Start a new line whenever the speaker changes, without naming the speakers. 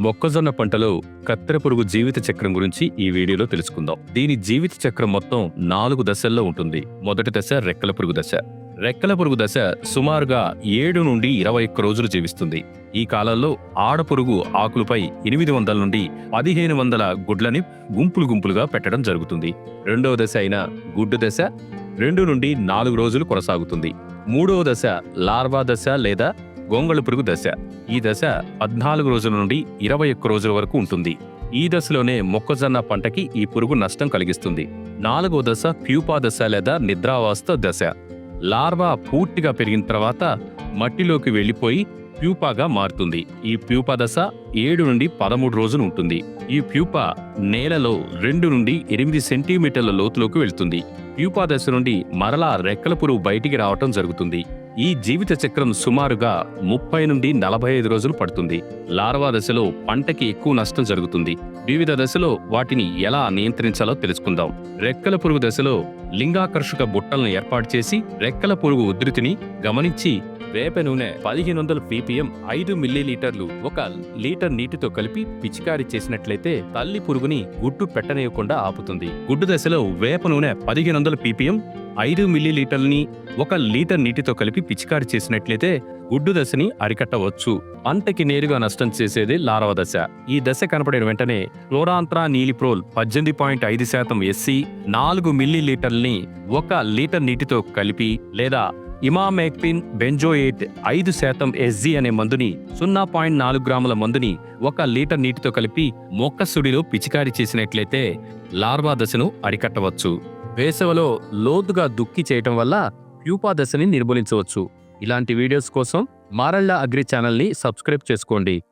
మొక్కజొన్న పంటలో కత్తెర పురుగు జీవిత చక్రం గురించి ఈ వీడియోలో తెలుసుకుందాం. దీని జీవిత చక్రం మొత్తం నాలుగు దశల్లో ఉంటుంది. మొదటి దశ రెక్కల పురుగు దశ. రెక్కల పురుగు దశ సుమారుగా ఏడు నుండి ఇరవై ఒక్క రోజులు జీవిస్తుంది. ఈ కాలంలో ఆడపురుగు ఆకులపై ఎనిమిది వందల నుండి పదిహేను వందల గుడ్లని గుంపులు గుంపులుగా పెట్టడం జరుగుతుంది. రెండవ దశ అయిన గుడ్డు దశ రెండు నుండి నాలుగు రోజులు కొనసాగుతుంది. మూడవ దశ లార్వా దశ లేదా గొంగళి పురుగు దశ. ఈ దశ పద్నాలుగు రోజుల నుండి ఇరవై ఒక్క రోజుల వరకు ఉంటుంది. ఈ దశలోనే మొక్కజొన్న పంటకి ఈ పురుగు నష్టం కలిగిస్తుంది. నాలుగో దశ ప్యూపా దశ లేదా నిద్రావస్థ దశ. లార్వా పూర్తిగా పెరిగిన తర్వాత మట్టిలోకి వెళ్ళిపోయి ప్యూపాగా మారుతుంది. ఈ ప్యూపా దశ ఏడు నుండి పదమూడు రోజులు ఉంటుంది. ఈ ప్యూపా నేలలో రెండు నుండి ఎనిమిది సెంటీమీటర్ల లోతులోకి వెళ్తుంది. ప్యూపా దశ నుండి మరలా రెక్కల పురుగు బయటికి రావటం జరుగుతుంది. ఈ జీవిత చక్రం సుమారుగా ముప్పై నుండి నలభై ఐదు రోజులు పడుతుంది. లార్వా దశలో పంటకి ఎక్కువ నష్టం జరుగుతుంది. వివిధ దశలో వాటిని ఎలా నియంత్రించాలో తెలుసుకుందాం. రెక్కల పురుగు దశలో లింగాకర్షక బుట్టలను ఏర్పాటు చేసి రెక్కల పురుగు ఉధృతిని గమనించి వేప నూనె పదిహేను వందల పీపీఎం ఐదు మిల్లీలీటర్లు ఒక లీటర్ నీటితో కలిపి పిచికారీ చేసినట్లయితే తల్లి పురుగుని గుడ్డు పెట్టనేయకుండా ఆపుతుంది. గుడ్డు దశలో వేప నూనె పదిహేను వందల పీపీఎం ఐదు మిల్లీలీటర్ని ఒక లీటర్ నీటితో కలిపి పిచికారి చేసినట్లయితే గుడ్డు దశని అరికట్టవచ్చు. అంతకి నేరుగా నష్టం చేసేది లారవ దశ. ఈ దశ కనపడిన వెంటనే క్లోరాంత్రా నీలిప్రోల్ పద్దెనిమిది పాయింట్ ఐదు శాతం ఎస్సి నాలుగు మిల్లీ లీటర్లని ఒక లీటర్ నీటితో కలిపి లేదా ఇమామెక్పిన్ బెంజోయేట్ ఐదు శాతం ఎస్జీ అనే మందుని సున్నా పాయింట్ నాలుగు గ్రాముల మందుని ఒక లీటర్ నీటితో కలిపి మొక్క సుడిలో చేసినట్లయితే లార్వా దశను అరికట్టవచ్చు. వేసవిలో లోతుగా దుక్కి చేయటం వల్ల ప్యూపా దశని నిర్మూలించవచ్చు. ఇలాంటి వీడియోస్ కోసం మారళ్ళ అగ్రి ఛానల్ని సబ్స్క్రైబ్ చేసుకోండి.